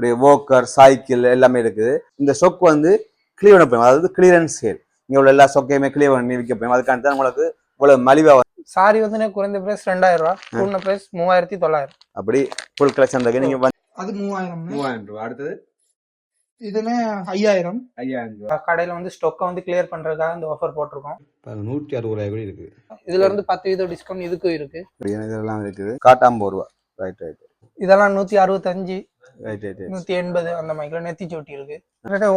இப்படி Walker cycle எல்லாமே இருக்குது. இந்த ஸ்டொக் வந்து கிளியர் பண்ண போயும் அதாவது கிளியரன்ஸ் சேல் இங்க உள்ள எல்லா ஸ்டொக்கையுமே கிளியர் பண்ணி விற்க போயும் அதுக்காண்டி தான் உங்களுக்கு இவ்வளவு மலிவா வரும். சாரி வந்து குறைந்த பிரைஸ் ரெண்டாயிரம் ரூபா. கூடின பிரைஸ் மூவாயிரத்தி தொள்ளாயிரம். அப்படி ஃபுல் கலெக்ஷன் இருக்கு. நீங்க அது மூவாயிரம். மூவாயிரம் ரூபாய் அடுத்தது? இதுல ஐயாயிரம். ஐயாயிரம் ரூபாய் கடையில வந்து ஸ்டொக்கை வந்து கிளியர் பண்றதுக்காக இந்த ஆஃபர் போட்டிருக்கோம். நூற்றி அறுபது ரூபாய் கூட இருக்கு இதுல இருந்து பத்து வீதம் டிஸ்கவுண்ட் இதுக்கும் இருக்கு. இதெல்லாம் இருக்குது. காட்டாம்பது ரூபா. ரைட் ரைட் இதெல்லாம் நூத்தி அறுபத்தஞ்சு. நூத்தி எண்பது அந்த மாதிரி. நெத்தி சோட்டி இருக்கு.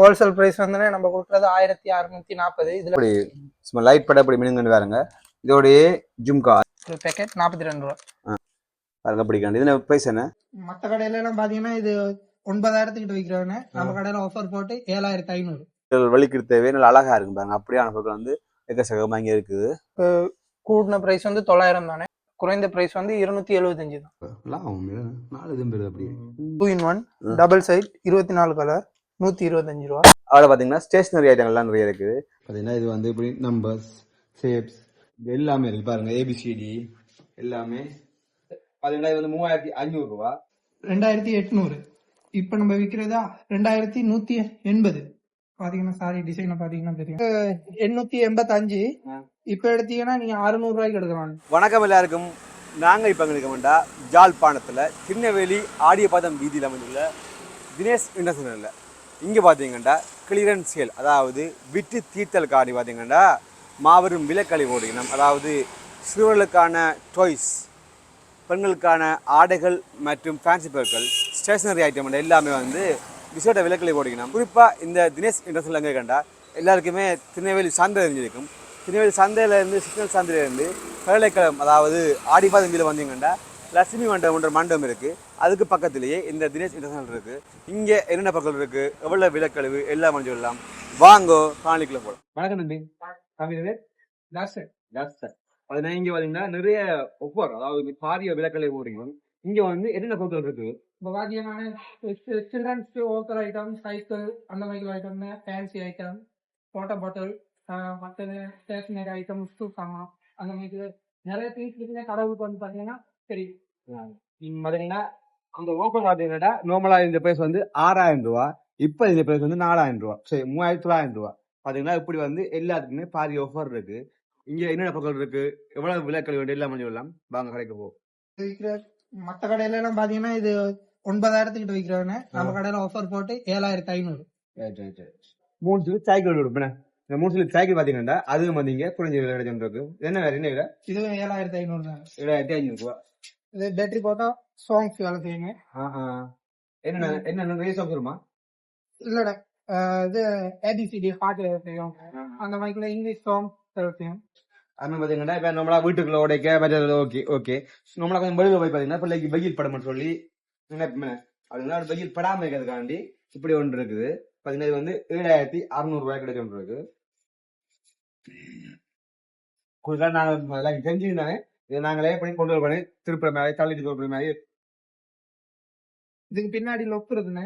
ஹோல்சேல் பிரைஸ் வந்து நம்ம கொடுக்கறது ஆயிரத்தி அறுநூத்தி நாற்பது இதுல சும்மா லைட் பட இப்படி மினுங்கன்னு வேறுங்க இதோடைய ஜும்கா. ஒரு பேக்கெட் நாற்பத்தி ரெண்டு ரூபா. பாருங்க பிடிக்காண்டு இதுல பிரைஸ் என்ன? மத்த கடையில எல்லாம் பாத்தீங்கன்னா இது ஒன்பதாயிரத்துக்கிட்ட விற்கிறாங்க நம்ம கடையில ஆஃபர் போட்டு ஏழாயிரத்தி ஐநூறு. வலிக்கிறது தேவை. நல்லா அழகா இருக்கும் பாருங்க. அப்படியான பொருட்கள் வந்து எக்கச்சக்கமா இங்க இருக்குது. கூடின பிரைஸ் வந்து தொள்ளாயிரம் தானே? குறைந்த பிரைஸ் வந்து இருநூத்தி எழுபத்தஞ்சு தான். லாபம் நாலு இதும் அப்படி two in one double side இருபத்தி நாலு கலர் நூத்தி இருபத்தஞ்சு ரூபா. அதில் பார்த்தீங்கன்னா ஸ்டேஷனரி ஐட்டங்கள்லாம் நிறைய இருக்குது. பார்த்தீங்கன்னா இது வந்து இப்படி நம்பர்ஸ் ஷேப்ஸ் இது எல்லாமே இருக்கு. பாருங்க ஏபிசிடி எல்லாமே. பார்த்தீங்கன்னா இது வந்து மூவாயிரத்தி ஐநூறு ரூபா. ரெண்டாயிரத்தி எட்நூறு. இப்ப நம்ம விற்கிறதா ரெண்டாயிரத்தி நூத்தி எண்பது. பாத்தீங்கன்னா சாரி டிசைனை பாத்தீங்கன்னா தெரியும். எண்ணூத்தி எண்பத்தஞ்சு. இப்போ எடுத்தீங்கன்னா நீங்க அறுநூறுவாய்க்கு எடுக்கலாம். வணக்கம் எல்லாருக்கும். நாங்கள் இப்போ எங்களுக்கு இருக்கோம்டா ஜாழ்ப்பாணத்தில் திருநெல்வேலி ஆடியபாதம் வீதியில் அமைந்துள்ள தினேஷ் இன்டர்நேஷனலில் இங்கே பார்த்தீங்கன்னா கிளியரன்ஸ் சேல் அதாவது விட்டு தீர்த்தல் காடி பார்த்தீங்கன்னா மாபெரும் விலக்கழிவோடு இனம் அதாவது சிறுவர்களுக்கான டாய்ஸ் பெண்களுக்கான ஆடைகள் மற்றும் ஃபேன்சி பொருட்கள் ஸ்டேஷனரி ஐட்டம் எல்லாமே வந்து விசேட விலக்களை ஓடிக்கணும் குறிப்பாக இந்த தினேஷ் இண்டஸ்ட்ரியல் எங்கே கண்டா எல்லாருக்குமே திருநெல்வேலி சார்ந்த தெரிஞ்சிருக்கும். திருநெல்வேலி சந்தையிலேருந்து சிக்னல் சந்தையிலேருந்து பல்கலைக்கழகம் அதாவது ஆடிபாதம் வீதியில் வந்தீங்கன்னா லட்சுமி மண்டபம் என்ற மண்டபம் இருக்குது அதுக்கு பக்கத்திலேயே இந்த தினேஷ் இன்டர்நேஷனல் இருக்குது இங்கே என்னென்ன பொருட்கள் இருக்குது எவ்வளோ விலக்கழிவு எல்லாம் சொல்லலாம் வாங்கோ காணிக்குள்ள போகலாம். வணக்கம் லாஸ்ட் சார். அதனால இங்க பாத்தீங்கன்னா நிறைய ஒவ்வொரு அதாவது பாரிய விலக்கலை போடுறீங்க. இங்க வந்து என்னென்ன பொருட்கள் இருக்கு? இப்போ பாத்தீங்கன்னா சில்ட்ரன்ஸ் ஓக்கர் ஐட்டம் சைக்கிள் அந்த மாதிரி item fancy item water bottle மற்றது ஸ்டேஷனரி ஐட்டம் ஷூ சாமான் அந்த மாதிரி நிறைய பீஸ் இருக்குங்க கடவுளுக்கு வந்து பாத்தீங்கன்னா தெரியும். நீங்க பாத்தீங்கன்னா அந்த ஓப்பன் பாத்தீங்கன்னா நார்மலா இந்த பிரைஸ் வந்து ஆறாயிரம் ரூபா இப்ப இந்த பிரைஸ் வந்து நாலாயிரம் ரூபா சரி மூவாயிரத்தி தொள்ளாயிரம் ரூபா. பாத்தீங்கன்னா இப்படி வந்து எல்லாத்துக்குமே பாரிய ஆஃபர் இருக்கு. இங்க என்னென்ன பொருட்கள் இருக்கு? எவ்வளவு விலக்கல் வேண்டிய எல்லாம் சொல்லலாம் வாங்க கடைக்கு போ மற்ற கடையில எல்லாம் பாத்தீங்கன்னா இது ஒன்பதாயிரத்துக்கிட்ட விற்கிறாங்க நம்ம கடையில ஆஃபர் போட்டு ஏழாயிரத்தி ஐநூறு. மூணு சைக்கிள் கொடுப்பேன் இந்த மூணு சொல்லி சைக்கிள் பாத்தீங்கன்னா அதுவும் வந்தீங்க குறைஞ்ச விலை கிடைச்சு என்ன வேற என்ன விலை இதுவும் ஏழாயிரத்தி ஐநூறு தான் ஏழாயிரத்தி ஐநூறு ரூபா இது பேட்டரி போட்டா சாங்ஸ் வேலை செய்யுங்க. என்ன என்ன நிறைய சொல்லுமா இல்லடா இது ஏபிசிடி பாட்டு வேலை செய்யும். அந்த மாதிரி இங்கிலீஷ் சாங் வேலை செய்யும். அது பாத்தீங்கன்னா இப்ப நம்மளா வீட்டுக்குள்ள உடைக்க மற்றது ஓகே ஓகே நம்மளா கொஞ்சம் வெளியில போய் பாத்தீங்கன்னா பிள்ளைக்கு வெயில் படம்னு சொல்லி அப்படின்னா வெயில் படாம இருக்கிறதுக்காண்டி இப்படி ஒன்று இருக்குது. இது வந்து ஏழாயிரத்தி அறுநூறு ரூபாய் கிடைச்ச ஒன்று இருக்கு கொஞ்ச நாள் நாங்க எல்லாம் தெரிஞ்சுருந்தாங்க இதை நாங்களே பண்ணி கொண்டு வர பண்ணி திருப்புற மாதிரி தள்ளிட்டு போற மாதிரி. இதுக்கு பின்னாடி இருக்குன்னு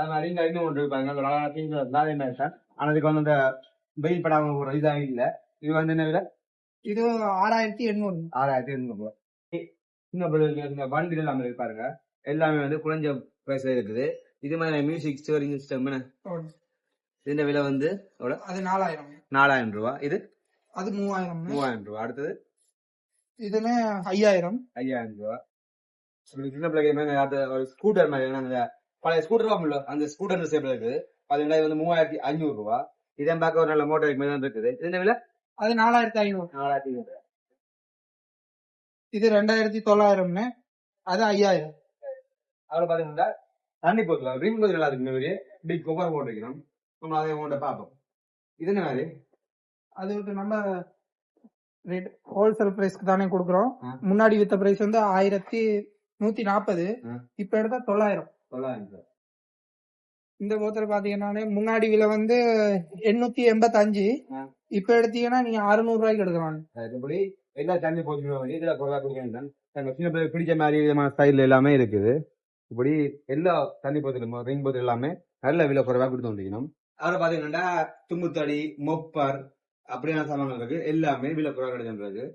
அது மாதிரி இந்த இன்னும் ஒன்று இருப்பாங்க ஒரு அழகா pink color தான் என்ன சார். ஆனா இதுக்கு வந்து அந்த வெயில் படாம ஒரு இதாக இல்ல. இது வந்து என்ன விலை? இது ஆறாயிரத்தி எண்ணூறு. ஆறாயிரத்தி எண்ணூறு ரூபாய். இந்த வண்டிகள் இருக்கு பாருங்க. எல்லாமே வந்து குறைஞ்ச பிரைஸ்ல இருக்குது. இது மாதிரி மியூசிக் ஸ்டோரிங் சிஸ்டம் இதுல விலை வந்து அது நாலாயிரம். நாலாயிரம் ரூபாய் இது? அது மூவாயிரம். மூவாயிரம் ரூபாய் அடுத்தது? இதுன்னு ஐயாயிரம். ஐயாயிரம் ரூபாய் ஒரு சின்ன பிள்ளைங்க ஒரு ஸ்கூட்டர் மாதிரி அந்த பழைய ஸ்கூட்டர் இல்ல அந்த ஸ்கூட்டர் சேப்ல இருக்குது. அது விலை வந்து மூவாயிரத்தி ஐநூறு ரூபாய் இதன் பார்க்க ஒரு நல்ல மோட்டர் மாதிரி தான் இருக்குது. இந்த விலை? அது நாலாயிரத்தி ஐநூறு. நாலாயிரத்தி ஐநூறு இது ரெண்டாயிரத்தி தொள்ளாயிரம்னு. அது ஐயாயிரம். அதில் பார்த்தீங்கன்னா தண்ணி போத்துல ரிங் போது நல்லா இருக்கு மாதிரி இப்படி கொப்பர் போட்டுருக்கிறோம் நம்ம அதை உங்கள்கிட்ட பார்ப்போம். இது என்ன மாதிரி? அதுக்கு நம்ம ரேட் ஹோல்சேல் பிரைஸ்க்கு தானே கொடுக்குறோம். முன்னாடி வித்த பிரைஸ் வந்து ஆயிரத்தி நூத்தி நாற்பது. இப்ப எடுத்தா தொள்ளாயிரம். தொள்ளாயிரம் இந்த போத்தல் பாத்தீங்கன்னா முன்னாடி விலை வந்து எண்ணூத்தி எண்பத்தஞ்சு. இப்ப எடுத்தீங்கன்னா நீங்க அறுநூறு ரூபாய்க்கு எடுக்கலாம். எல்லா தண்ணி போட்டு இதில் குறைவா குடிக்க வேண்டாம் பிடிச்ச மாதிரி விதமான ஸ்டைல் எல்லாமே இருக்குது. இப்படி எல்லா தண்ணி போத்திலும் ரிங் போத்தில் எல்லாமே நல்ல விலை குறைவா கொடுத்து வந்துக்கணும் அதில் பார்த்தீங்கன்னா தும்புத்தடி மொப்பர் அப்படியான சாமான்கள் இருக்கு. எல்லாமே விலை குறைவா கிடைச்சிருக்கு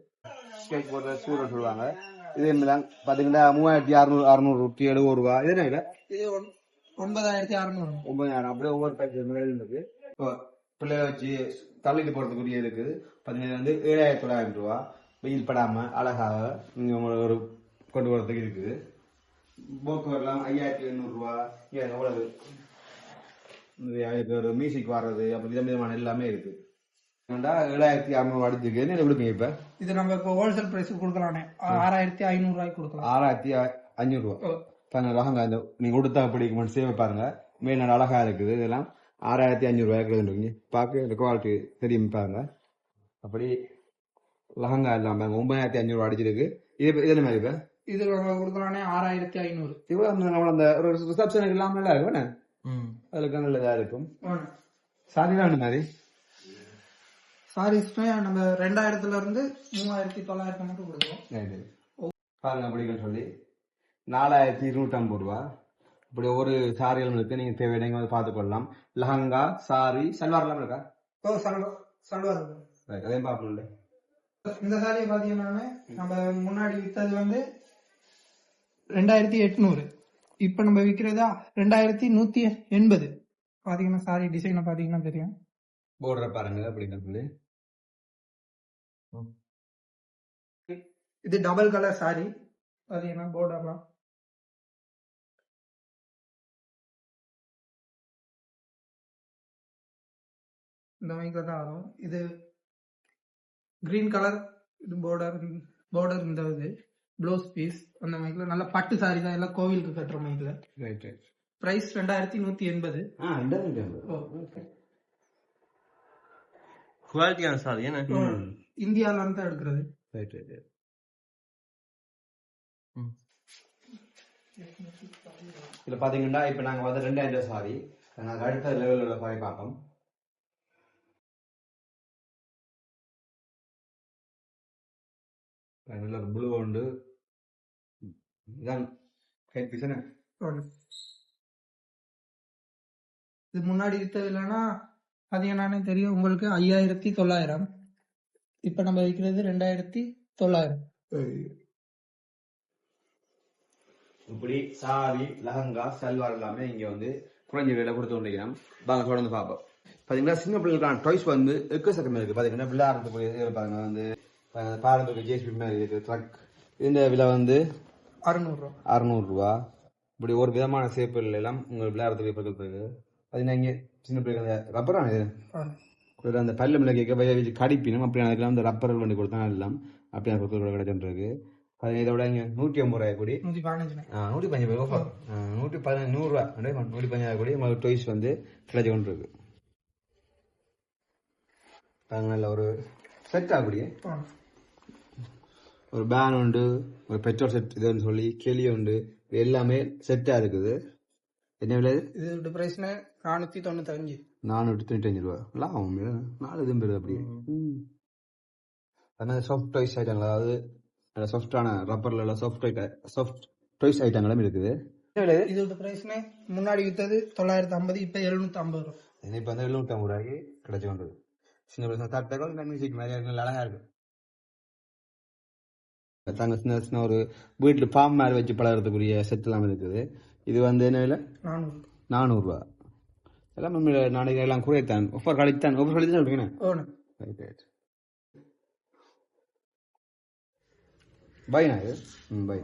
ஸ்கேட் போர்டு சூரன் சொல்லுவாங்க. இது என்னதான் பாத்தீங்கன்னா மூவாயிரத்தி அறுநூறு அறுநூறு ரூபாய் எழுபது ரூபா. இது என்ன? இது ஒன்- ஒன்பதாயிரத்தி அறுநூறு. ஒன்பதாயிரம். அப்படியே ஒவ்வொரு பேக்கெட் மேலே இருக்கு. இப்போ பிள்ளைய வச்சு தள்ளிட்டு போறதுக்குரிய இருக்குது. பாத்தீங்கன்னா வந்து ஏழாயிரத்தி தொள்ளாயிரம் ரூபா. வெயில் படாம அழகாக ஒரு கொண்டு வரதுக்கு இருக்குது. போக்குவரலாம் ஐயாயிரத்தி எண்ணூறு ரூபா. இங்க எவ்வளவு? ஒரு மியூசிக் வர்றது அப்படி வித விதமான எல்லாமே இருக்கு. ஏன்டா ஏழாயிரத்தி அறுநூறு அடிச்சிருக்கு. கொடுப்பீங்க இப்ப? இது நம்ம இப்போ ஹோல்சேல் பிரைஸ் கொடுக்கலானே ஆறாயிரத்தி ஐநூறு ரூபாய்க்கு கொடுக்கலாம். ஆறாயிரத்தி அஞ்சூறு ரூபா. ஓ, பதினாறு ரகங்க இந்த நீங்க கொடுத்தா பிடிக்குமான்னு சேவை பாருங்க. மேல் அழகா இருக்குது. இதெல்லாம் ஆறாயிரத்தி அஞ்சூறு ரூபாய்க்கு இருக்குங்க பார்க்க இந்த குவாலிட்டி தெரியும் பாருங்க. அப்படி லஹங்கா பாருங்க. ஒன்பதாயிரத்தி அஞ்சூறு ரூபா அடிச்சிருக்கு. இது இது என்ன மாதிரி இப்ப? இது நம்ம கொடுக்கலானே ஆறாயிரத்தி ஐநூறு. இவ்வளவு அந்த நம்மள அந்த ஒரு ரிசப்ஷனுக்கு இல்லாம நல்லா இருக்கும்? அதுக்கு நல்லதா இருக்கும். சாதிதான் என்ன மாதிரி? சாரீஸ்மே நம்ம ரெண்டாயிரத்துல இருந்து மூவாயிரத்தி தொள்ளாயிரத்தி மட்டும் கொடுக்குறோம். பாருங்க அப்படிங்கன்னு சொல்லி. நாலாயிரத்தி இருநூற்றி ஐம்பது ரூபா. இப்படி ஒரு சாரிகள் இருக்கு நீங்க தேவை நீங்க வந்து பார்த்துக்கொள்ளலாம் லஹங்கா சாரி சல்வார் எல்லாம் இருக்கா? ஓ சல்வா சல்வார் Right, அதையும் பார்க்கணும்ல இந்த சாரியை பாத்தீங்கன்னா நம்ம முன்னாடி வித்தது வந்து ரெண்டாயிரத்தி எட்நூறு. இப்ப நம்ம விக்கிறதா ரெண்டாயிரத்தி நூத்தி எண்பது. பாத்தீங்கன்னா சாரி டிசைனை பாத்தீங்கன்னா தெரியும். போர்டரை பாருங்க அப்படின்னு இது டபுள் கலர் சாரி பாத்தீங்கன்னா போர்டர்லாம் இந்த மாதிரி தான் வரும். இது கிரீன் கலர் இது போர்டர் போர்டர் இந்த இது. ப்ளவுஸ் பீஸ் அந்த மாதிரி நல்ல பட்டு சாரி தான் எல்லாம் கோவிலுக்கு கட்டுற மாதிரி ரைட் ரைட் பிரைஸ் ரெண்டாயிரத்தி நூத்தி எண்பது. குவாலிட்டியான சாரி என்ன? இந்தியால இருந்து தான் எடுக்கிறது. ரைட் ரைட் இதுல பாத்தீங்கன்னா இப்ப நாங்க வந்து ரெண்டாயிரம் சாரி நாங்க அடுத்த லெவலில் உள்ள சாரி பார்ப்போம். நல்ல ஒரு ப்ளூ உண்டு. பீஸ் என்ன ஒண்ணு. இது முன்னாடி வித்தது இல்லைன்னா அது என்னன்னு தெரியும் உங்களுக்கு ஐயாயிரத்தி தொள்ளாயிரம் இப்ப நம்ம விற்கிறது ரெண்டாயிரத்தி தொள்ளாயிரம் இப்படி சாரி லஹங்கா சல்வார் எல்லாமே இங்க வந்து குறைஞ்ச விலையில கொடுத்து கொண்டிருக்கிறோம் வாங்க தொடர்ந்து பார்ப்போம் பாத்தீங்கன்னா சின்ன பிள்ளைகளுக்கான டாய்ஸ் வந்து எக்கச்சக்கம் இருக்கு பாத்தீங்கன்னா விளையாடுறதுக்குரிய இது பாருங்க வந்து பாரம்பரிய ஜேசிபி மாதிரி இருக்கு ட்ரக் இந்த விலை வந்து அறுநூறு ரூபா அறுநூறு ரூபா இப்படி ஒரு விதமான சேப்புகள் எல்லாம் உங்க விளையாடுறதுக்கு பொருட்கள் இருக்கு பாத்தீங்கன்னா இங்க சின்ன பிள்ளைங்க அந்த ரப்பரா இது ஒரு அந்த பல்லு மிளகு கேட்க வச்சு கடிப்பினும் அப்படி அதுக்கெல்லாம் அந்த ரப்பர் வண்டி கொடுத்தா எல்லாம் அப்படி அந்த பொருட்கள் கிடைச்சிருக்கு அது இதை விட இங்க நூற்றி ஐம்பது ரூபாய் கூடி. நூத்தி பதினஞ்சுண்ணே ஆ, நூற்றி பேர் ஓஃபர் நூற்றி பதினஞ்சு நூறுரூவா நூற்றி பஞ்சாயிரம் கோடி உங்களுக்கு டொய்ஸ் வந்து கிடைச்சி கொண்டு இருக்கு நல்ல ஒரு செட் ஆகக்கூடிய ஒரு பேன் உண்டு ஒரு பெட்ரோல் செட் இதுன்னு சொல்லி கிளி உண்டு. இது எல்லாமே செட்டாக இருக்குது. என்ன விலை இது? இது பிரைஸ்னு நானூத்தி தொண்ணூத்தி அஞ்சு நானூற்றி தொண்ணூத்தஞ்சு ரூபா. லாபம்? நாலு இதுவும் பெறுது அப்படியே. அதனால சாஃப்ட் டாய்ஸ் ஐட்டங்கள் அதாவது சாஃப்டான ரப்பர்ல உள்ள சாஃப்ட் சாஃப்ட் டாய்ஸ் ஐட்டங்களும் இருக்குது. என்ன விலை இது? இதோட பிரைஸ்னு முன்னாடி வித்தது தொள்ளாயிரத்தி ஐம்பது இப்ப எழுநூத்தி ஐம்பது ரூபா இப்போ வந்து எழுநூற்றம்பது ரூபாய்க்கு கிடைச்சி கொண்டு சின்ன தட்டகம் இந்த மியூசிக் மாதிரி இருக்கு, நல்லா அழகா இருக்கு. தாங்க சின்ன சின்ன ஒரு வீட்டில் ஃபார்ம் மாதிரி வச்சு பழகிறதுக்குரிய செட் எல்லாம் இருக்குது. இது வந்து என்ன விலை? நானூறு. நானூறுரூவா எல்லாம் உண்மையில நாளைக்கு எல்லாம் குறைத்தான். ஒவ்வொரு கழித்தான். ஒவ்வொரு கழித்து சொல்றீங்க ஓனு ரைட் ரைட் பையனா இது? ம் பை.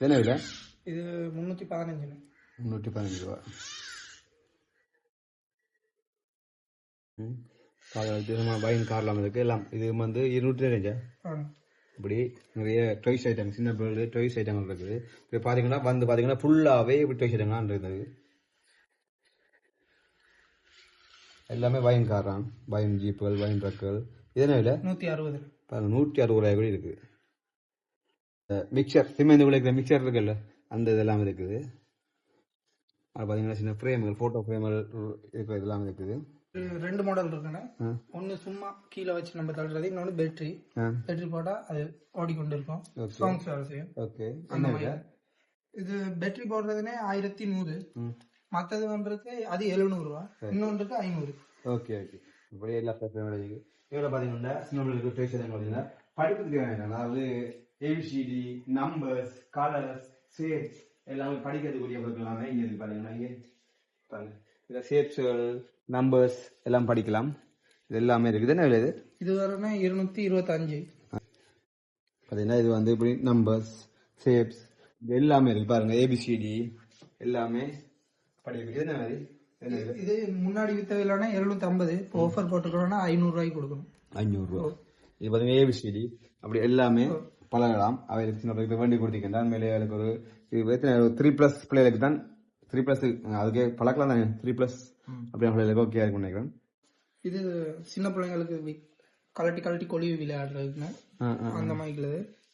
என்ன விலை? இது முன்னூத்தி பதினஞ்சுண்ணே முந்நூற்றி பதினஞ்சு ரூபா. ம். கார் வித்தியாசமாக பையன் கார்லாம் இருக்கு எல்லாம். இது வந்து இருநூற்றி ஓனு இப்படி நிறைய டாய்ஸ் ஐட்டம் சின்ன பிள்ளைகள் டாய்ஸ் ஐட்டங்கள் இருக்குது. இப்போ பார்த்தீங்கன்னா வந்து பார்த்தீங்கன்னா ஃபுல்லாகவே இப்படி டாய்ஸ் ஐட்டங்கள்லாம் இருக்குது. எல்லாமே வயன் காரான் வயன் ஜீப்புகள் வயன் ட்ரக்குகள். இது என்ன விலை? நூத்தி அறுபது. நூற்றி அறுபது ரூபாய் கூட இருக்குது. மிக்சர் சிமெண்ட் விளைக்கிற மிக்சர் இருக்குல்ல அந்த இதெல்லாம் இருக்குது. அது பார்த்தீங்கன்னா சின்ன ஃப்ரேம்கள் ஃபோட்டோ ஃப்ரேம்கள் இருக்கிற இதெல்லாம் இருக்குது. ரெண்டு மாடல் இருக்குண்ணே. ஒன்னு சும்மா கீழே வச்சு நம்ம தள்ளுறது இன்னொன்னு பேட்டரி பேட்டரி போட்டா அது ஓடிக்கொண்டு இருக்கும். சாங்ஸ் வேலை செய்யும் ஓகே அந்த மாதிரி. இது பேட்டரி போடுறதுனே ஆயிரத்தி நூறு. மத்தது வந்துருக்கு அது எழுநூறு ரூபா. இன்னொன்றுக்கு ஐநூறு. ஓகே ஓகே இப்படி எல்லா பிரச்சனையும் இருக்குது இவ்வளோ பார்த்தீங்கன்னா சின்ன பிள்ளைகளுக்கு ட்ரெஸ் பார்த்தீங்கன்னா படிப்புக்கு தேவையான அதாவது ஏபிசிடி நம்பர்ஸ் கலர்ஸ் ஷேப்ஸ் எல்லாமே படிக்கிறதுக்குரிய பொருட்கள் எல்லாமே இங்க இருக்கு பாருங்க இங்க பாருங்க. இதுல ஷேப்ஸ்கள் நம்பர்ஸ் எல்லாம் படிக்கலாம். இது எல்லாமே இருக்குது. என்ன இது இது? வரனா இருநூத்தி இருபத்தஞ்சு. பார்த்தீங்கன்னா இது வந்து இப்படி நம்பர்ஸ் ஷேப்ஸ் இது எல்லாமே இருக்கு பாருங்க ஏபிசிடி எல்லாமே படிக்கிறது என்ன மாதிரி இது முன்னாடி வித்த விலைனா எழுநூத்தி ஐம்பது இப்போ ஆஃபர் போட்டுக்கிறோம்னா ஐநூறு ரூபாய்க்கு கொடுக்கணும். அஞ்சூறுரூவா இது பார்த்தீங்கன்னா ஏபிசிடி அப்படி எல்லாமே பழகலாம். அவைகளுக்கு சின்ன பிள்ளைக்கு வேண்டி கொடுத்தீங்கன்னா மேலே அவளுக்கு ஒரு இது எத்தனை? த்ரீ ப்ளஸ் பிள்ளைகளுக்கு தான் த்ரீ ப்ளஸ் அதுக்கே பழக்கலாம் தானே? த்ரீ ப்ளஸ் பிள்ளைகளுக்கு ஓகே இருக்கும்னு நினைக்கிறேன் இது சின்ன பிள்ளைங்களுக்கு கலட்டி கலட்டி கொழுவி ஆ. அந்த மைக்கில்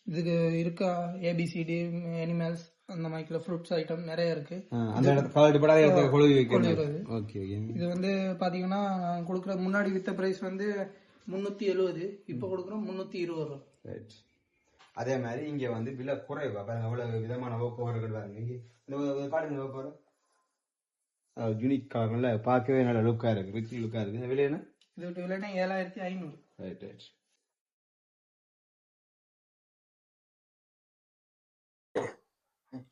இதுக்கு இருக்க ஏபிசிடி அனிமல்ஸ் அந்த மைக்கில் ஃப்ரூட்ஸ் ஐட்டம் நிறைய இருக்கு. அந்த கலட்டி படாத கொழுவி வைக்கிறது. ஓகே இது வந்து பாத்தீங்கன்னா நான் கொடுக்குற முன்னாடி வித்த பிரைஸ் வந்து முந்நூத்தி எழுபது இப்போ கொடுக்குறோம் முந்நூத்தி இருபது. ரூபா ரைட் அதே மாதிரி இங்க வந்து விலை குறைவா பாருங்க விதமான வகுப்புகள் பாருங்க. இங்க இந்த காட்டுங்க வகுப்பு யூனிக் கலர்ல பார்க்கவே நல்ல லுக்கா இருக்கு. ரிச் லுக்கா இருக்கு. இந்த விலை என்ன? இது விட்டு விலைனா ஏழாயிரத்தி ஐநூறு. ரைட் ரைட்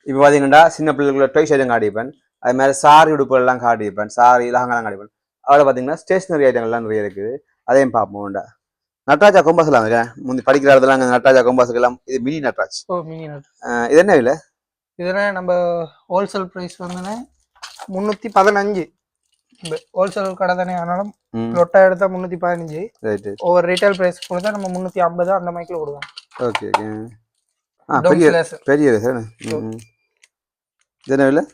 இப்போ பார்த்தீங்கன்னா சின்ன பிள்ளைகளுக்குள்ள டொய் ஐட்டம் காட்டிப்பேன் அது மாதிரி சாரி உடுப்புகள் எல்லாம் காட்டிப்பேன் சாரி லஹங்கெல்லாம் காட்டிப்பேன் அதில் பார்த்தீங்கன்னா ஸ்டேஷனரி ஐட்டங்கள்லாம் நிறைய இருக்குது அதையும் பார்ப்போம்டா நட்ராஜா கொம்பாஸ் எல்லாம் இருக்கேன் முந்தி படிக்கிற இடத்துல அங்கே நட்ராஜா எல்லாம் இது மினி நட்ராஜ். ஓ மினி நட் அஹ் இது என்ன விலை? இதெல்லாம் நம்ம ஹோல்சேல் ப்ரைஸ் வந்துன்னா முந்நூற்றி பதினஞ்சு. ஹோல்சேல் கடை தானே ஆனாலும் லொட்டா எடுத்தா முந்நூற்றி பதினஞ்சு. ஒவ்வொரு ரீட்டைல் ப்ரைஸ் கொடுத்தா நம்ம முந்நூற்றி ஐம்பது அந்த மைக்கில் கொடுக்கலாம். ஓகே ஓகே ஆ பெரிய. பெரிய இது சார் இது என்ன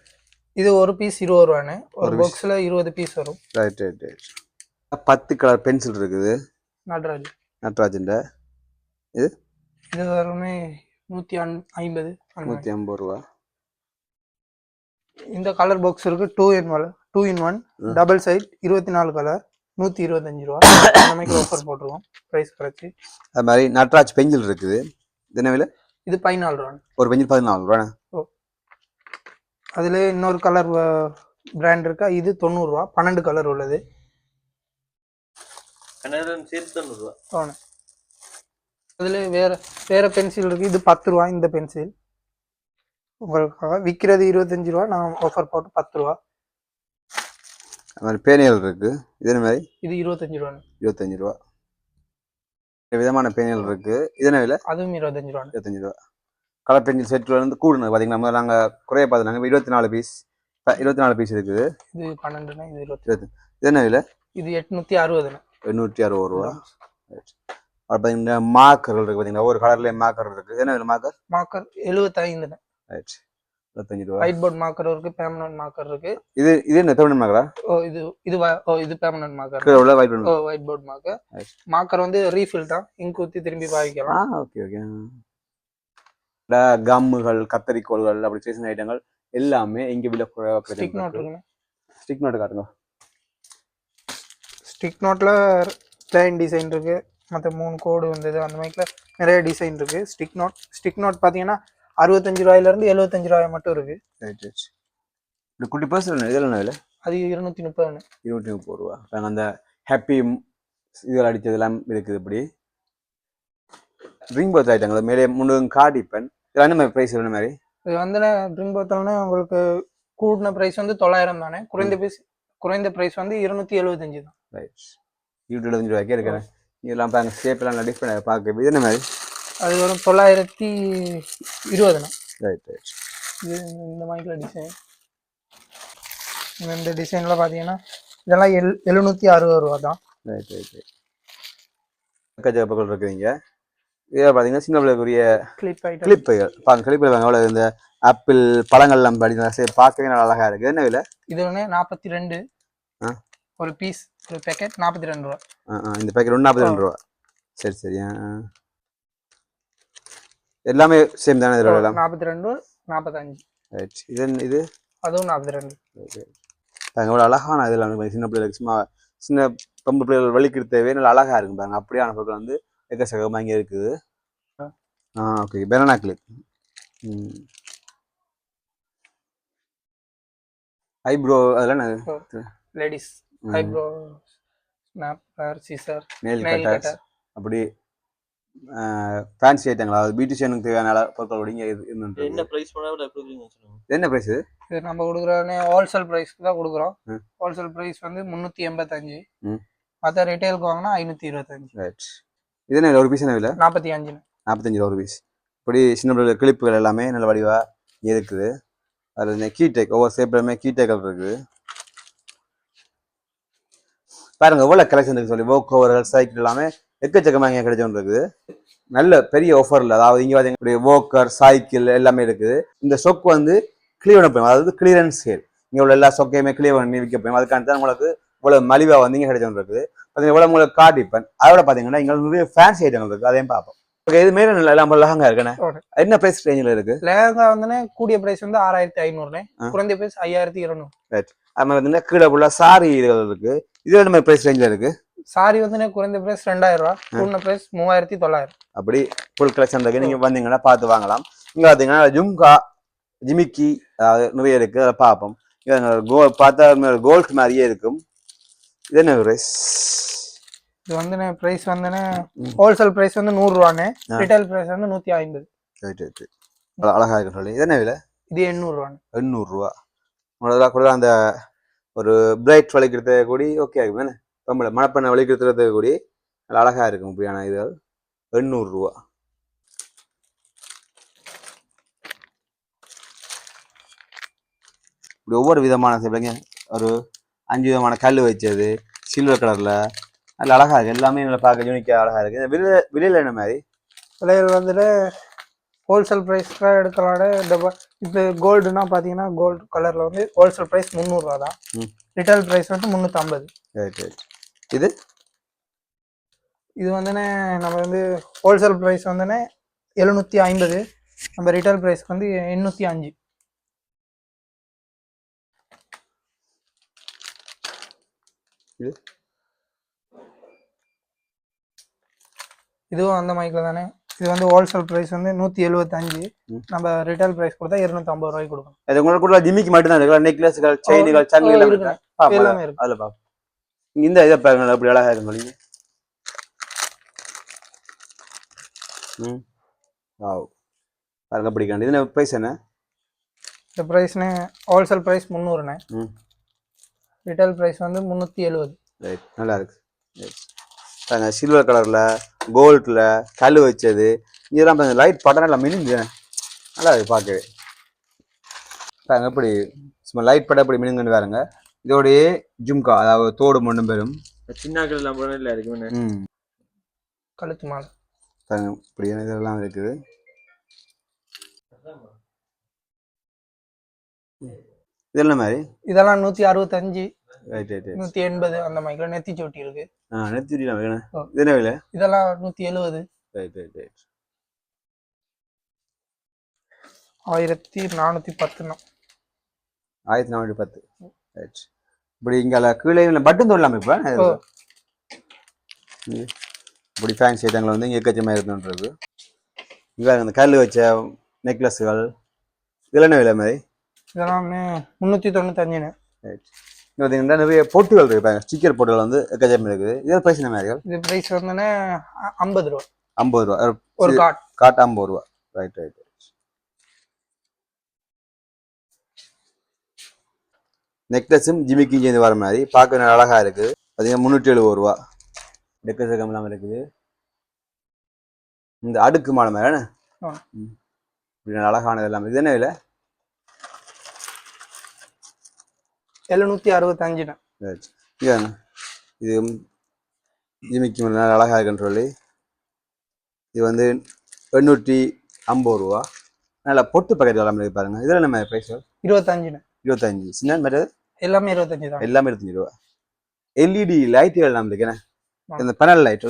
இது ஒரு பீஸ் இருபது ரூபான்னு. ஒரு பாக்ஸில் இருபது பீஸ் வரும். ரைட் ரைட் ரைட் பத்து கலர் பென்சில் இருக்குது. நட்ராஜ் நட்ராஜின் இது? வருமே நூற்றி ஐம்பது. நூற்றி ஐம்பது ரூபா. இந்த கலர் பாக்ஸ் இருக்கு. Two in one two in one double side இருபத்தி நாலு கலர் நூற்றி இருபத்தஞ்சு ரூபா. மாதிரி ஆஃபர் போட்டிருக்கோம். ப்ரைஸ் குறைச்சி. அது மாதிரி நட்ராஜ் பெஞ்சில் இருக்குது. இது என்ன விலை? இது பதினாலு ரூபா ஒரு பெஞ்சில் பதினாலு ரூபா அதுல இன்னொரு கலர் பிராண்ட் இருக்கா? இது தொண்ணூறுரூவா பன்னெண்டு கலர் உள்ளது. அதுல வேற வேற பென்சில் இருக்கு. இது பத்து ரூபா இந்த பென்சில் உங்களுக்காக விற்கிறது இருபத்தஞ்சு ரூபா நான் ஆஃபர் போட்டு பத்து ரூபா. அது மாதிரி பேனியல் இருக்குது இது மாதிரி இது இருபத்தஞ்சு ரூபா இருபத்தஞ்சு ரூபா. விதமான பேனியல் இருக்குது இது என்ன விலை? அதுவும் இருபத்தஞ்சு ரூபா இருபத்தஞ்சு ரூபா. கலர் பென்சில் செட்டில் வந்து கூடுனது பார்த்தீங்கன்னா நாங்கள் குறைய பார்த்துனாங்க இருபத்தி நாலு பீஸ் இருபத்தி நாலு பீஸ் இருக்குது. இது பன்னெண்டுனா இது இருபத்தி இருபத்தி இது என்ன விலை? இது எட்நூத்தி அறுபதுண்ணா எண்ணூற்றி அறுபது ரூபா. அப்புறம் பார்த்தீங்கன்னா மார்க்கர்கள் இருக்குது பார்த்தீங்கன்னா ஒவ்வொரு கலர்லேயும் மார்க்கர் இருக்குது என்ன விலை மார்க்கர் மார்க்கர் எழுபத்தைந்துண்ணா ரைட் இருபத்தஞ்சு ரூபா. ஒயிட் போர்ட் மார்க்கர் இருக்கு பெர்மனன்ட் மார்க்கர் இருக்கு. இது இது என்ன பெர்மனன்ட் மார்க்கரா ஓ இது இது ஓ இது பெர்மனன்ட் மார்க்கர் கீழே உள்ள white oh white board marker. Marker வந்து ரீஃபில் தான். இங்க் ஊத்தி திரும்பி ஆ பாவிக்கலாம் ஓகே ஓகே கம்முகள் கத்தரிக்கோள்கள் அப்படி ஸ்டேஷன் ஐட்டங்கள் எல்லாமே இங்கே விலை ஸ்டிக் நோட் இருக்குண்ணா ஸ்டிக் நோட்டு காட்டுங்க. ஸ்டிக் நோட்ல பிளைன் டிசைன் இருக்கு. மற்ற மூணு கோடு வந்தது. அந்த மாதிரில நிறைய டிசைன் இருக்கு. ஸ்டிக் நோட் ஸ்டிக் நோட் பார்த்தீங்கன்னா அறுபத்தஞ்சு ரூபாயில இருந்து எழுபத்தஞ்சு ரூபாய் மட்டும் இருக்கு. ரைட் ரைட் இந்த குட்டி பர்சன் இதில் என்ன? விலை அது இருநூத்தி முப்பது இருநூற்றி முப்பது ரூபா. நாங்கள் அந்த ஹாப்பி இதுகள் அடித்ததெல்லாம் இருக்குது இப்படி. ட்ரிங்க் பர்த் ஐட்டங்கள் மேலே முன்னு காடிப்பேன் இதெல்லாம் என்ன மாதிரி ப்ரைஸ் என்ன மாதிரி? இது வந்து ட்ரிங்க் பார்த்தோம்னா உங்களுக்கு கூடின பிரைஸ் வந்து தொள்ளாயிரம் தானே. குறைந்த பிரைஸ் குறைந்த பிரைஸ் வந்து இருநூத்தி எழுபத்தஞ்சு தான். ரைட் இருபத்தி எழுபத்தஞ்சு ரூபாய்க்கே இருக்கிறேன். இதெல்லாம் பாருங்க ஷேப் எல்லாம் டிஃப்ரெண்ட் பார்க்க இது என்ன மாதிரி? அது வரும் தொள்ளாயிரத்தி இருபதுண்ணா ரைட் ரைட் இது இந்த மாதிரில டிசைன் இந்த டிசைன்ல பார்த்தீங்கன்னா இதெல்லாம் எல் எழுநூத்தி அறுபது ரூபா தான். ரைட் ரைட் ரைட் கஜகப்பகள் இருக்குதுங்க இதில் பார்த்தீங்கன்னா சின்ன பிள்ளைக்குரிய கிளிப் கிளிப்புகள் பாருங்க கிளிப்புகள் எவ்வளோ இந்த ஆப்பிள் பழங்கள்லாம் படி சரி பார்க்கவே நல்லா அழகா இருக்குது. என்ன விலை? இது ஒன்று நாற்பத்தி ரெண்டு. ஒரு பீஸ் ஒரு பேக்கெட் நாற்பத்தி ரெண்டு ரூபா இந்த பேக்கெட் ஒன்று நாற்பத்தி ரெண்டு ரூபா. சரி சரி. எல்லாமே சேம் தானே இதில் எல்லாம்? நாற்பத்தி ரெண்டு நாற்பத்தஞ்சு ரைட் இது இது? அதுவும் நாற்பத்தி ரெண்டு எவ்வளோ அழகான இதில் வந்து சின்ன பிள்ளைகளுக்கு சும்மா சின்ன பொம்பளை பிள்ளைகள் வலிக்கிறது தேவை நல்லா அழகா இருக்கும் பாருங்க. அப்படியான பொருட்கள் வந்து எக்கச்சக்கமாக இங்கே இருக்குது. ஆ. ஓகே பெனானா கிளிப் ம். ஐப்ரோ அதெல்லாம் ladies eyebrow snapper scissor nail cutter அப்படி ஃபேன்சி ஐட்டங்கள் அதாவது பியூட்டிஷியனுக்கு தேவையான பொருட்கள் இங்கே இருந்துட்டு என்ன பிரைஸ் என்ன ப்ரைஸ் இது? இது நம்ம கொடுக்குறோன்னே ஹோல்சேல் ப்ரைஸ்க்கு தான் கொடுக்குறோம். ஹோல்சேல் ப்ரைஸ் வந்து முந்நூற்றி எண்பத்தஞ்சு. மற்ற ரிட்டைலுக்கு வாங்கினா ஐநூற்றி இருபத்தஞ்சு. ரைட் இது என்ன ஒரு பீஸ் என்ன விலை? நாற்பத்தி அஞ்சுண்ணே. நாற்பத்தஞ்சு ரூபா ஒரு பீஸ் இப்படி சின்ன பிள்ளை கிளிப்புகள் எல்லாமே நல்ல வடிவா இருக்குது. அதில் இந்த கீ டேக் ஒவ்வொரு ஷேப்லையுமே கீ டேக்கல் இருக்குது. பாருங்க எவ்வளோ கலெக்ஷன் இருக்கு சொல்லி ஓக் கவர்கள் சைக்கிள் எல்லாமே எக்கச்சக்கமாக இங்கே கிடைச்சோன்னு இருக்குது நல்ல பெரிய ஆஃபரில் அதாவது இங்கே பார்த்தீங்க ஓக்கர் சைக்கிள் எல்லாமே இருக்குது. இந்த சொக் வந்து கிளியர் பண்ண அதாவது கிளியரன்ஸ் சேல் இங்கே உள்ள எல்லா சொக்கையுமே கிளியர் பண்ணி விற்க போயும் அதுக்கான தான் உங்களுக்கு இவ்வளோ மலிவாக வந்து இங்கே கிடைச்சோன்னு இருக்குது பார்த்தீங்கன்னா இவ்வளோ உங்களுக்கு காட்டிப்பேன். அதோட பார்த்தீங்கன்னா இங்கே நிறைய ஃபேன்சி ஐட்டங்கள் இருக்குது. அதையும் பார்ப்போம். ஓகே இது மேலே நல்ல எல்லாம் லஹங்கா இருக்குண்ணே. என்ன பிரைஸ் ரேஞ்சில் இருக்கு லேகா வந்துனே கூடிய பிரைஸ் வந்து ஆறாயிரத்தி ஐநூறுண்ணே. குறைந்த பிரைஸ் ஐயாயிரத்தி இருநூறு. அது மாதிரி கீழே உள்ள சாரி இதுகள் இருக்கு இது என்ன மாதிரி பிரைஸ் ரேஞ்சில் இருக்கு சாரி வந்துனே குறைந்த பிரைஸ் ரெண்டாயிரம் ரூபா கூடின பிரைஸ் மூவாயிரத்தி தொள்ளாயிரம். அப்படி ஃபுல் கலெக்ஷன் இருக்கு. நீங்க வந்தீங்கன்னா பார்த்து வாங்கலாம். இங்க பார்த்தீங்கன்னா ஜும்கா ஜிமிக்கி நிறைய இருக்கு. அதை பார்ப்போம். இது கோ பார்த்தா கோல்ட் மாதிரியே இருக்கும். இது என்ன பிரைஸ் இது வந்துனே பிரைஸ் வந்துனே ஹோல்சேல் பிரைஸ் வந்து நூறு ஆ. ரிட்டைல் பிரைஸ் வந்து நூத்தி ஐம்பது. அழகா இருக்கு சொல்லி. இது என்ன விலை? இது எண்ணூறு ரூபாண்ணே எண்ணூறுரூவா முதல்ல கூட அந்த ஒரு பிரைட் வலிக்கிறது கூடி ஓகே ஆகும் என்ன பொம்பளை மணப்பெண்ணை வலிக்கிறது கூடி நல்லா அழகா இருக்கும் இப்படியான இது எண்ணூறுரூவா இப்படி ஒவ்வொரு விதமான சிலைங்க ஒரு அஞ்சு விதமான கல் வச்சது சில்வர் கலர்ல நல்ல அழகா இருக்கு. எல்லாமே நல்லா பார்க்க யூனிக்கா அழகா இருக்கு. இந்த விலை விலையில என்ன மாதிரி? விலைகள் வந்துட்டு ஹோல்சேல் ப்ரைஸ்க்கு எடுக்கலாம் இந்த ப- இது கோல்டுனா பார்த்தீங்கன்னா கோல்டு கலரில் வந்து ஹோல்சேல் ப்ரைஸ் முந்நூறுரூவா தான். ரிட்டைல் ப்ரைஸ் வந்து முந்நூற்றம்பது ரைட் ரைட் இது. இது வந்துனே நம்ம வந்து ஹோல்சேல் ப்ரைஸ் வந்துனே எழுநூற்றி ஐம்பது. நம்ம ரிட்டைல் ப்ரைஸ் வந்து எண்ணூற்றி அஞ்சு. இது? இதுவும் அந்த மைக்கில் தானே. இது வந்து ஹோல்சேல் ப்ரைஸ் வந்து நூற்றி எழுபத்தஞ்சு. நம்ம ரிட்டைல் ப்ரைஸ் கொடுத்தா இருநூத்தம்பது ரூபாய்க்கு கொடுக்கணும். அது உங்களுக்கு கூட ஜிமிக்கு மட்டும் தான் இருக்கு நெக்லஸ்கள் செயின்கள் சங்கிலி எல்லாம். இருக்கா? பாப்போம், எல்லாமே இருக்கு. அதுல பாப்போம். இந்த இதை பாருங்க அப்படி அழகா இருக்கும் மொழி ம். வாவ். பாருங்க அப்படி இது என்ன பிரைஸ் என்ன? இந்த ப்ரைஸ்னு ஹோல்சேல் ப்ரைஸ் முந்நூறுண்ணே. ம். ரிட்டைல் ப்ரைஸ் வந்து முந்நூற்றி எழுபது ரைட் நல்லா இருக்கு. பாருங்க சில்வர் கலர்ல கோல்ட்ல கல் வச்சது. இதெல்லாம் பாருங்க லைட் பட்டன் எல்லாம் மினுங்க நல்லா இருக்கு பார்க்கவே. பாருங்க இப்படி சும்மா லைட் படம் இப்படி மினுங்கன்னு பாருங்க. இதோடைய ஜும்கா அதாவது தோடு மண்ணும் பெறும். சின்னாக்கள் எல்லாம் போனா இல்ல இருக்கு ம். கழுத்து மாலை. பாருங்க இப்படி இதெல்லாம் இருக்குது. இது என்ன மாதிரி? இதெல்லாம் நூற்றி அறுபத்தஞ்சு ரைட் ரைட் ரைட் நூற்றி எண்பது அந்த மைக்கில் நெத்தி சோட்டி இருக்கு. ஓ. இது என்ன விலை? இதெல்லாம் நூற்றி எழுபது. ரைட் ரைட் ரைட் ஆயிரத்தி நானூற்றி பத்துண்ணா ஆயிரத்தி நானூற்றி பத்து. ரைட் இப்படி இங்கே கீழே பட்டன் தொடலாம் இப்போ. இப்படி ஃபேன்சி ஐட்டங்கள் வந்து இங்கே எக்கச்சமாக இருந்துன்றது இங்கே இந்த கல் வச்ச நெக்லஸுகள் இதெல்லாம் என்ன விலை மாதிரி இதெல்லாம் முந்நூற்றி தொண்ணூத்தஞ்சுண்ணே ரைட் இங்கே பார்த்தீங்கன்னா நிறைய பொட்டுகள் இருக்கு ஸ்டிக்கர் பொட்டுகள் வந்து எக்கச்சக்கம் இருக்குது. இதெல்லாம் பிரைஸ் என்ன மாதிரிகள் இது ப்ரைஸ் வந்துன்னு ஐம்பது ரூபா. ஐம்பது ரூபா. ஒரு காட் காட்டு ஐம்பது ரூபா. ரைட் ரைட் நெக்லஸும் ஜிமிக்கும் சேர்ந்து வர மாதிரி. பார்க்க நல்லா அழகா இருக்குது. பார்த்தீங்கன்னா முந்நூற்றி எழுபது ரூபா. டெக்கரேஷன் இல்லாமல் இருக்குது. இந்த அடுக்கு மாலை மாதிரி. இப்படி அழகானது எல்லாமே. இது என்ன விலை? எழுநூற்றி அறுபத்தஞ்சுண்ணே. இது ஜிமிக்கு நல்லா அழகா இருக்குன்னு சொல்லி. இது வந்து எண்ணூற்றி ஐம்பது ரூபா. நல்லா பொட்டு பக்கெட் எல்லாமே இருக்கு பாருங்க. இதில் மாதிரி ப்ரைஸ் இருபத்தஞ்சுண்ணே. இருபத்தஞ்சு. சின்ன மாதிரி எல்லாமே இருபத்தஞ்சு தான் எல்லாமே இருபத்தஞ்சு ரூபா எல்இடி லைட்டுகள் ஆ. இந்த பனல் லைட்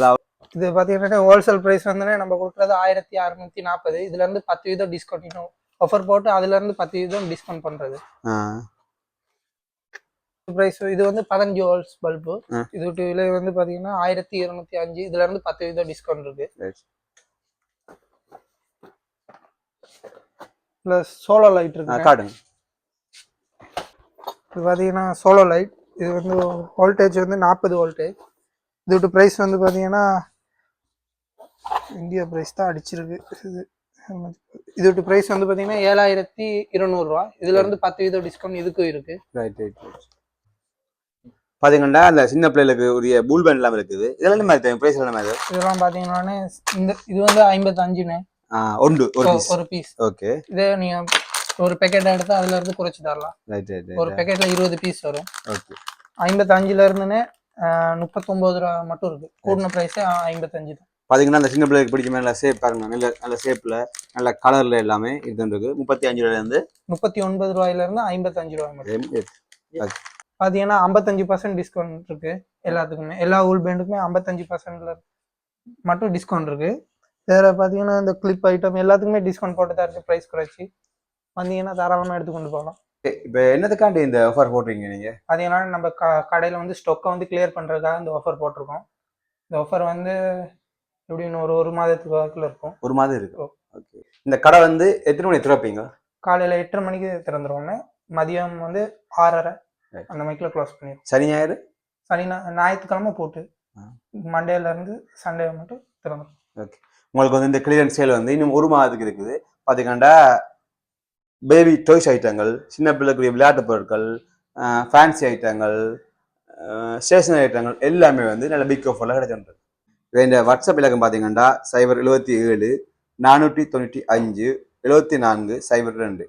இது பார்த்தீங்கன்னா ஹோல்சேல் ப்ரைஸ் வந்துன்னு நம்ம கொடுக்குறது ஆயிரத்தி அறுநூத்தி நாற்பது. இதுல இருந்து பத்து வீதம் டிஸ்கவுண்ட் ஆஃபர் போட்டு அதுல இருந்து பத்து வீதம் டிஸ்கவுண்ட் பண்றது. ப்ரைஸ் இது வந்து பதினஞ்சு ஹோல்ஸ் பல்பு. இது விலை வந்து பாத்தீங்கன்னா ஆயிரத்தி இருநூத்தி அஞ்சு. இதுல இருந்து பத்து வீதம் டிஸ்கவுண்ட் இருக்கு. பிளஸ் சோலோ லைட் இருக்கு. காட்டுங்க. இது பார்த்தீங்கன்னா சோலோ லைட் இது வந்து வோல்டேஜ் வந்து நாற்பது வோல்டேஜ் இதோட ப்ரைஸ் வந்து பார்த்தீங்கன்னா இந்தியா ப்ரைஸ் தான் அடிச்சிருக்கு. இது இதோட ப்ரைஸ் வந்து பார்த்தீங்கன்னா ஏழாயிரத்தி இருநூறுவா இதுல இருந்து பத்து வீதம் டிஸ்கவுண்ட் இதுக்கும் இருக்கு. ரைட் ரைட் ரைட் பாத்தீங்கன்னா அந்த சின்ன பிள்ளைகளுக்கு உரிய பூல் பேண்ட் எல்லாம் இருக்குது. இதெல்லாம் என்ன மாதிரி பிரைஸ் என்ன மாதிரி இதெல்லாம் பார்த்தீங்கன்னா இந்த இது வந்து ஐம்பத்தஞ்சுன்னு. ஒன்று ஒரு பீஸ் ஓகே இதே நீங்க ஒரு பேக்கெட் எடுத்தா அதுல இருந்து குறைச்சு தரலாம். ரைட் ரைட் ஒரு பேக்கெட்ல இருபது பீஸ் வரும். ஓகே ஐம்பத்தஞ்சுல இருந்துன்னு முப்பத்தொன்பது ரூபா மட்டும் இருக்கு. கூடின ப்ரைஸே ஐம்பத்தஞ்சு தான். பாத்தீங்கன்னா அந்த சின்ன பிள்ளைக்கு பிடிச்ச மாதிரி நல்ல ஷேப் பாருங்க. நல்ல நல்ல ஷேப்ல நல்ல கலர்ல எல்லாமே இருந்துருக்கு முப்பத்தி அஞ்சு ரூபாயில இருந்து முப்பத்தி ஒன்பது ரூபாயில இருந்து ஐம்பத்தஞ்சு ரூபாய் மட்டும். Okay. பாத்தீங்கன்னா ஐம்பத்தஞ்சு பர்சன்ட் டிஸ்கவுண்ட் இருக்கு எல்லாத்துக்குமே. எல்லா ஊல் பேண்டுக்குமே ஐம்பத்தஞ்சு பர்சன்ட்ல மட்டும் டிஸ்கவுண்ட் இருக்கு. வேற பாத்தீங்கன்னா இந்த கிளிப் ஐட்டம் எல்லாத்துக்குமே டிஸ்கவுண்ட் போட்டு தான் இருக்கு. ப்ரைஸ் குறைச்சி. வந்தீங்கன்னா தாராளமா எடுத்து கொண்டு போகலாம். இப்ப என்னதுக்காண்டி இந்த ஆஃபர் போடுறீங்க நீங்க? அதனால நம்ம க கடையில் வந்து ஸ்டொக்கை வந்து கிளியர் பண்ணுறதுக்காக இந்த ஆஃபர் போட்டிருக்கோம். இந்த ஆஃபர் வந்து எப்படின்னு ஒரு ஒரு மாதத்துக்கு வாக்கில் இருக்கும். ஒரு மாதிரி இருக்கு. ஓகே இந்த கடை வந்து எத்தனை மணி திறப்பீங்க? காலையில் எட்டரை மணிக்கு திறந்துருவோங்க மதியம் வந்து ஆறரை. அந்த மைக்கில் க்ளோஸ் பண்ணிடுவோம். சனி ஞாயிறு? சனி ஞாயிற்றுக்கிழமை போட்டு ஆ. மண்டேல இருந்து சண்டே மட்டும் திறந்துரும் உங்களுக்கு வந்து இந்த கிளியரன்ஸ் சேல் வந்து இன்னும் ஒரு மாதத்துக்கு இருக்குது. பார்த்தீங்கன்னா பேபி டாய்ஸ் ஐட்டங்கள் சின்ன பிள்ளைக்குரிய விளையாட்டு பொருட்கள் ஃபேன்சி ஐட்டங்கள் ஸ்டேஷனரி ஐட்டங்கள் எல்லாமே வந்து நல்ல பிக் ஆஃபரில் கிடைச்சிருக்கு இந்த வாட்ஸ்அப் இலக்கம் பார்த்தீங்கன்னா சைபர் எழுபத்தி ஏழு நானூற்றி தொண்ணூற்றி அஞ்சு எழுபத்தி நான்கு சைபர் ரெண்டு.